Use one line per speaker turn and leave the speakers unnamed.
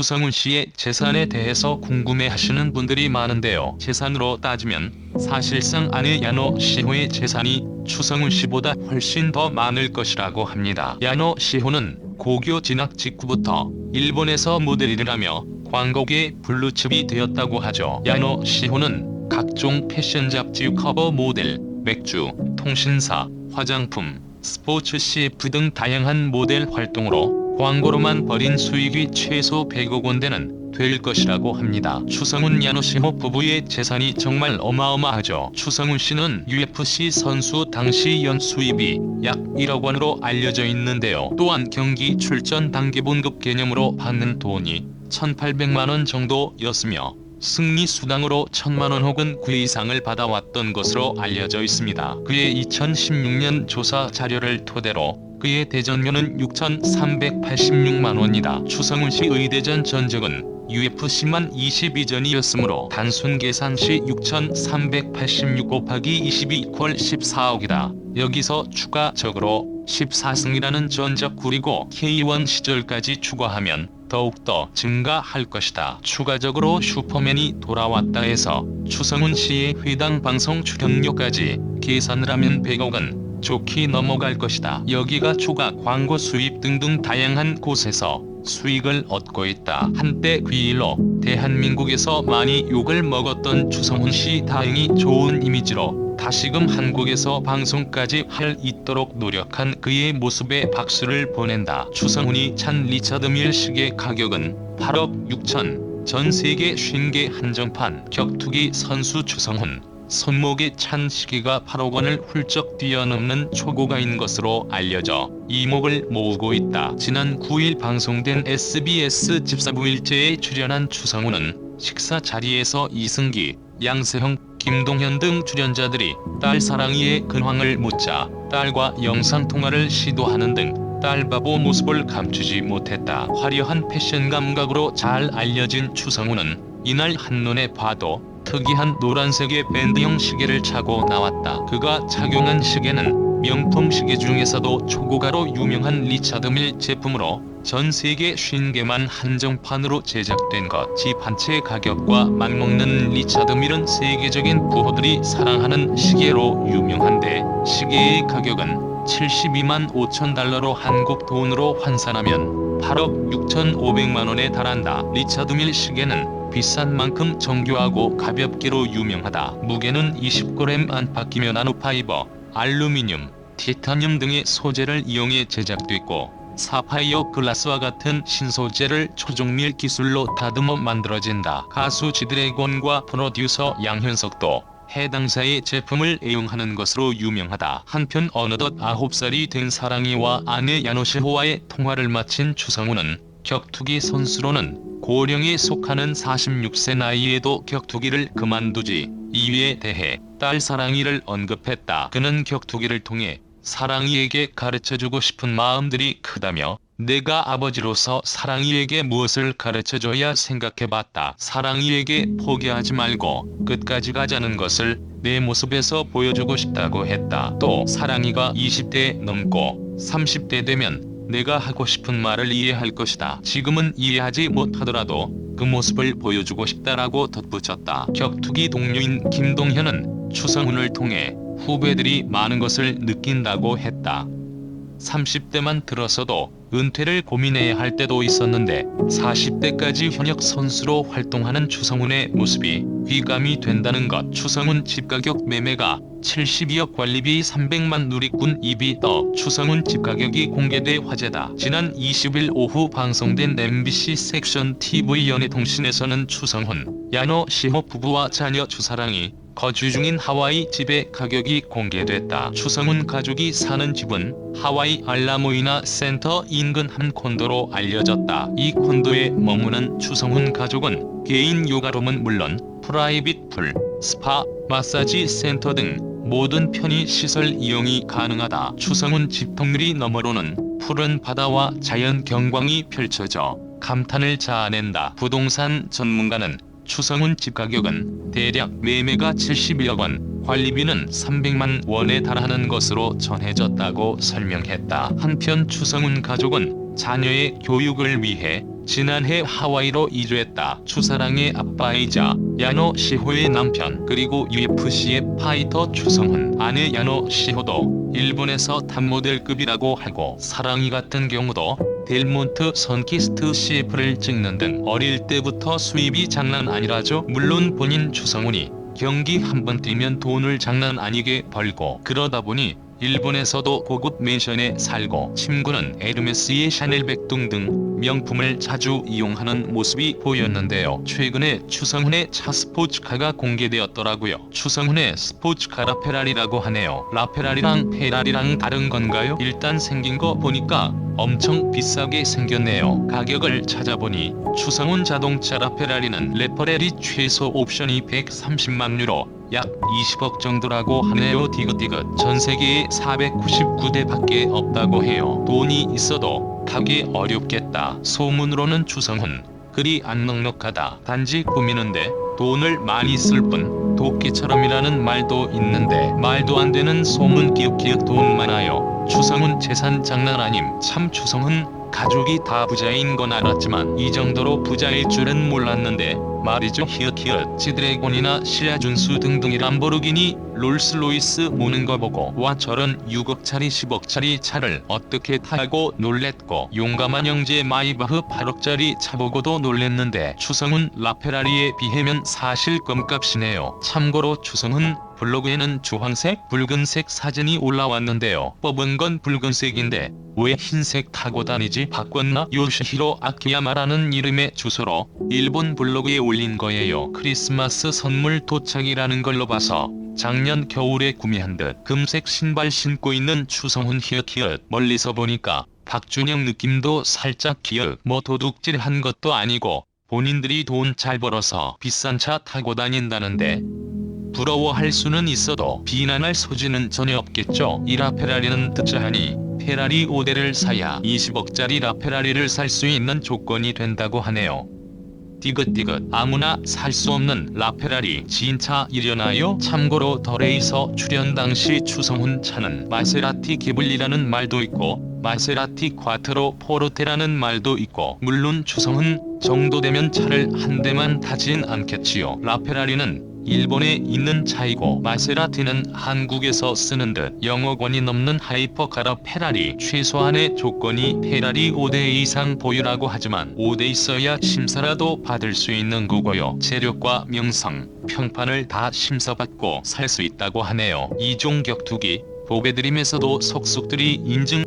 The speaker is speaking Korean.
추성훈 씨의 재산에 대해서 궁금해하시는 분들이 많은데요. 재산으로 따지면 사실상 아내 야노 시호의 재산이 추성훈 씨보다 훨씬 더 많을 것이라고 합니다. 야노 시호는 고교 진학 직후부터 일본에서 모델 일을 하며 광고계 블루칩이 되었다고 하죠. 야노 시호는 각종 패션 잡지 커버 모델, 맥주, 통신사, 화장품, 스포츠 CF 등 다양한 모델 활동으로 광고로만 벌인 수익이 최소 100억 원 되는 될 것이라고 합니다. 추성훈 야노시호 부부의 재산이 정말 어마어마하죠. 추성훈 씨는 UFC 선수 당시 연 수입이 약 1억 원으로 알려져 있는데요. 또한 경기 출전 단기본급 개념으로 받는 돈이 1,800만 원 정도였으며 승리 수당으로 1천만 원 혹은 그 이상을 받아왔던 것으로 알려져 있습니다. 그의 2016년 조사 자료를 토대로 그의 대전료는 6,386만 원이다. 추성훈 씨 의대전 전적은 UFC만 22전이었으므로 단순 계산 시 6,386 곱하기 22퀄 14억이다. 여기서 추가적으로 14승이라는 전적 구리고 K1 시절까지 추가하면 더욱더 증가할 것이다. 추가적으로 슈퍼맨이 돌아왔다 해서 추성훈 씨의 회당 방송 출연료까지 계산을 하면 100억은 좋게 넘어갈 것이다. 여기가 추가 광고 수입 등등 다양한 곳에서 수익을 얻고 있다. 한때 그 일로 대한민국에서 많이 욕을 먹었던 추성훈 씨 다행히 좋은 이미지로 다시금 한국에서 방송까지 할 있도록 노력한 그의 모습에 박수를 보낸다. 추성훈이 찬 리차드 밀 시계 가격은 8억 6천. 전 세계 50개 한정판 격투기 선수 추성훈. 손목에 찬 시계가 8억 원을 훌쩍 뛰어넘는 초고가인 것으로 알려져 이목을 모으고 있다. 지난 9일 방송된 SBS 집사부일제에 출연한 추성훈은 식사 자리에서 이승기, 양세형, 김동현 등 출연자들이 딸 사랑이의 근황을 묻자 딸과 영상통화를 시도하는 등 딸바보 모습을 감추지 못했다. 화려한 패션 감각으로 잘 알려진 추성훈은 이날 한눈에 봐도 특이한 노란색의 밴드형 시계를 차고 나왔다. 그가 착용한 시계는 명품 시계 중에서도 초고가로 유명한 리차드 밀 제품으로 전 세계 50개만 한정판으로 제작된 것. 집한채 가격과 맞먹는 리차드 밀은 세계적인 부호들이 사랑하는 시계로 유명한데 시계의 가격은 72만 5천 달러로 한국 돈으로 환산하면 8억 6천5백만 원에 달한다. 리차드 밀 시계는 비싼 만큼 정교하고 가볍기로 유명하다. 무게는 20g 안팎이며 나노파이버, 알루미늄, 티타늄 등의 소재를 이용해 제작됐고 사파이어 글라스와 같은 신소재를 초종밀 기술로 다듬어 만들어진다. 가수 지드래곤과 프로듀서 양현석도 해당사의 제품을 애용하는 것으로 유명하다. 한편 어느덧 9살이 된 사랑이와 아내 야노시호와의 통화를 마친 추성훈은 격투기 선수로는 고령에 속하는 46세 나이에도 격투기를 그만두지 이유에 대해 딸 사랑이를 언급했다. 그는 격투기를 통해 사랑이에게 가르쳐주고 싶은 마음들이 크다며 내가 아버지로서 사랑이에게 무엇을 가르쳐줘야 생각해봤다. 사랑이에게 포기하지 말고 끝까지 가자는 것을 내 모습에서 보여주고 싶다고 했다. 또 사랑이가 20대 넘고 30대 되면 내가 하고 싶은 말을 이해할 것이다. 지금은 이해하지 못하더라도 그 모습을 보여주고 싶다라고 덧붙였다. 격투기 동료인 김동현은 추성훈을 통해 후배들이 많은 것을 느낀다고 했다. 30대만 들어서도 은퇴를 고민해야 할 때도 있었는데 40대까지 현역 선수로 활동하는 추성훈의 모습이 귀감이 된다는 것. 추성훈 집가격 매매가 72억 관리비 300만 누리꾼 입이 떠 추성훈 집가격이 공개돼 화제다. 지난 20일 오후 방송된 MBC 섹션 TV 연예통신에서는 추성훈, 야노 시호 부부와 자녀 추사랑이 거주 중인 하와이 집의 가격이 공개됐다. 추성훈 가족이 사는 집은 하와이 알라모이나 센터 인근 한 콘도로 알려졌다. 이 콘도에 머무는 추성훈 가족은 개인 요가룸은 물론 프라이빗 풀, 스파, 마사지 센터 등 모든 편의 시설 이용이 가능하다. 추성훈 집 통유리 너머로는 푸른 바다와 자연 경광이 펼쳐져 감탄을 자아낸다. 부동산 전문가는 추성훈 집 가격은 대략 매매가 71억 원, 관리비는 300만 원에 달하는 것으로 전해졌다고 설명했다. 한편 추성훈 가족은 자녀의 교육을 위해 지난해 하와이로 이주했다. 추사랑의 아빠이자 야노 시호의 남편 그리고 UFC의 파이터 추성훈 아내 야노 시호도 일본에서 탑모델급이라고 하고 사랑이 같은 경우도 델몬트 선키스트 CF를 찍는 등 어릴 때부터 수입이 장난 아니라죠. 물론 본인 추성훈이 경기 한 번 뛰면 돈을 장난 아니게 벌고 그러다 보니 일본에서도 고급 맨션에 살고 친구는 에르메스의 샤넬 백둥 등 명품을 자주 이용하는 모습이 보였는데요. 최근에 추성훈의 차 스포츠카가 공개되었더라고요. 추성훈의 스포츠카 라 페라리라고 하네요. 라페라리랑 페라리랑 다른 건가요? 일단 생긴 거 보니까 엄청 비싸게 생겼네요. 가격을 찾아보니 추성훈 자동차 라페라리는 레퍼레리 최소 옵션이 130만 유로 약 20억 정도라고 하네요. 디귿디귿 전 세계에 499대 밖에 없다고 해요. 돈이 있어도 가기 어렵겠다. 소문으로는 추성훈 그리 안 넉넉하다. 단지 꾸미는데 돈을 많이 쓸 뿐 도끼처럼이라는 말도 있는데 말도 안 되는 소문 기억기억 돈 많아요. 추성훈 재산 장난 아님. 참 추성훈 가족이 다 부자인 건 알았지만 이 정도로 부자일 줄은 몰랐는데 말이죠. 히읗히읗 지드래곤이나 시아준수 등등이 람보르기니 롤스로이스 모는 거 보고 와 저런 6억짜리 10억짜리 차를 어떻게 타고 놀랬고 용감한 형제 마이바흐 8억짜리 차 보고도 놀랬는데 추성훈 라페라리에 비하면 사실 껌값이네요. 참고로 추성훈 블로그에는 주황색, 붉은색 사진이 올라왔는데요. 뽑은 건 붉은색인데 왜 흰색 타고 다니지? 바꿨나? 요시히로 아키야마라는 이름의 주소로 일본 블로그에 올린 거예요. 크리스마스 선물 도착이라는 걸로 봐서 작년 겨울에 구매한 듯 금색 신발 신고 있는 추성훈 히읗히읗 멀리서 보니까 박준영 느낌도 살짝 기억 뭐 도둑질 한 것도 아니고 본인들이 돈 잘 벌어서 비싼 차 타고 다닌다는데 부러워할 수는 있어도 비난할 소지는 전혀 없겠죠. 이 라 페라리는 듣자하니 페라리 5대를 사야 20억짜리 라페라리를 살 수 있는 조건이 된다고 하네요. 디귿디귿 아무나 살 수 없는 라페라리 진짜 이려나요? 참고로 더 레이서 출연 당시 추성훈 차는 마세라티 기블리라는 말도 있고 마세라티 콰트로 포르테라는 말도 있고 물론 추성훈 정도 되면 차를 한 대만 타진 않겠지요. 라페라리는 일본에 있는 차이고 마세라티는 한국에서 쓰는 듯 영억 원이 넘는 하이퍼카라 페라리 최소한의 조건이 페라리 5대 이상 보유라고 하지만 5대 있어야 심사라도 받을 수 있는 거고요. 재력과 명성, 평판을 다 심사받고 살 수 있다고 하네요. 이종 격투기 보배드림에서도 속속들이 인증